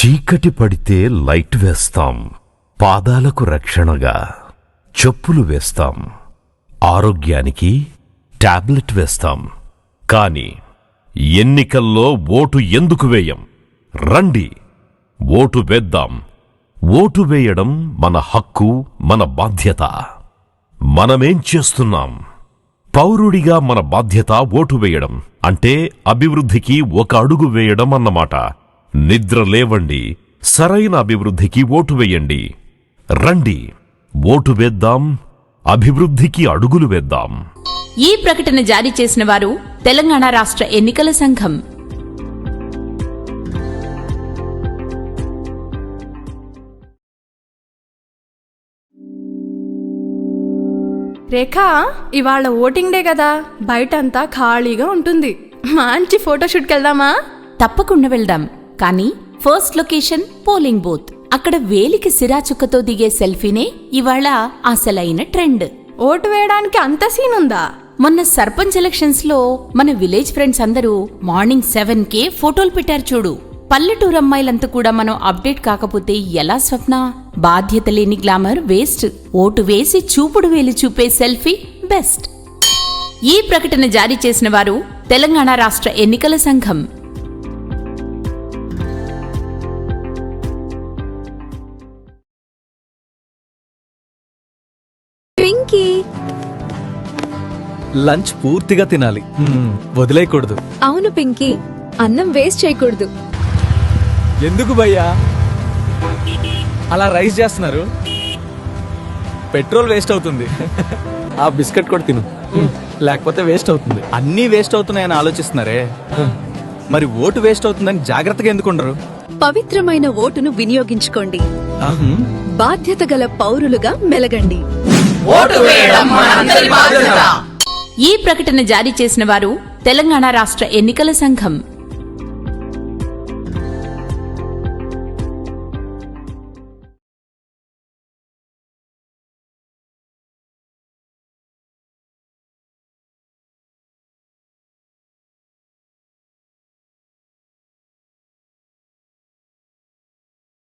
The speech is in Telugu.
చీకటి పడితే లైట్ వేస్తాం పాదాలకు రక్షణగా చెప్పులు వేస్తాం ఆరోగ్యానికి టాబ్లెట్ వేస్తాం. కాని ఎన్నికల్లో ఓటు ఎందుకు వేయం? రండి ఓటు వేద్దాం. ఓటు వేయడం మన హక్కు మన బాధ్యత. మనమేం చేస్తున్నాం? పౌరుడిగా మన బాధ్యత ఓటు వేయడం అంటే అభివృద్ధికి ఒక అడుగు వేయడం అన్నమాట. నిద్ర లేవండి సరైన అభివృద్ధికి ఓటు వేయండి. రండి ఓటు వేద్దాం అభివృద్ధికి అడుగులు వేద్దాం. ఈ ప్రకటన జారీ చేసిన వారు తెలంగాణ రాష్ట్ర ఎన్నికల సంఘం. రేఖ ఇవాళ ఓటింగ్ డే కదా. బయటంతా ఖాళీగా ఉంటుంది. మంచి ఫోటోషూట్కి వెళ్దామా తప్పకుండా వెళ్దాం. కానీ ఫస్ట్ లొకేషన్ పోలింగ్ బూత్. అక్కడ వేలికి సిరాచుక్కతో దిగే సెల్ఫీనే ఇవాళ అసలైన ట్రెండ్. ఓటు వేయడానికి అంత సీన్ ఉందా? మొన్న సర్పంచ్ ఎలక్షన్స్లో మన విలేజ్ ఫ్రెండ్స్ అందరూ మార్నింగ్ సెవెన్ కే ఫోటోలు పెట్టారు చూడు. పల్లెటూరు అమ్మాయిలంతా కూడా మనం అప్డేట్ కాకపోతే ఎలా స్వప్న? బాధ్యత లేని గ్లామర్ వేస్ట్. ఓటు వేసి చూపుడు వేలి చూపే సెల్ఫీ బెస్ట్. ఈ ప్రకటన జారీ చేసిన వారు తెలంగాణ రాష్ట్ర ఎన్నికల సంఘం. పింకీ లంచ్ పూర్తిగా తినాలి. వదిలేయకూడదు. అవును పింకీ అన్నం వేస్ట్ చేయకూడదు. ఎందుకు భయ్యా? అలా రైస్ చేస్తున్నారు. పెట్రోల్ వేస్ట్ అవుతుంది. ఆ బిస్కెట్ కూడా తిను. లేకపోతే వేస్ట్ అవుతుంది. అన్నీ వేస్ట్ అవుతున్నాయని ఆలోచిస్తున్నారే. మరి ఓటు వేస్ట్ అవుతుందని జాగ్రత్తగా ఎందుకుండరు పవిత్రమైన ఓటును వినియోగించుకోండి. బాధ్యత గల పౌరులుగా మెలగండి. ఈ ప్రకటన జారీ చేసిన వారు తెలంగాణ రాష్ట్ర ఎన్నికల సంఘం.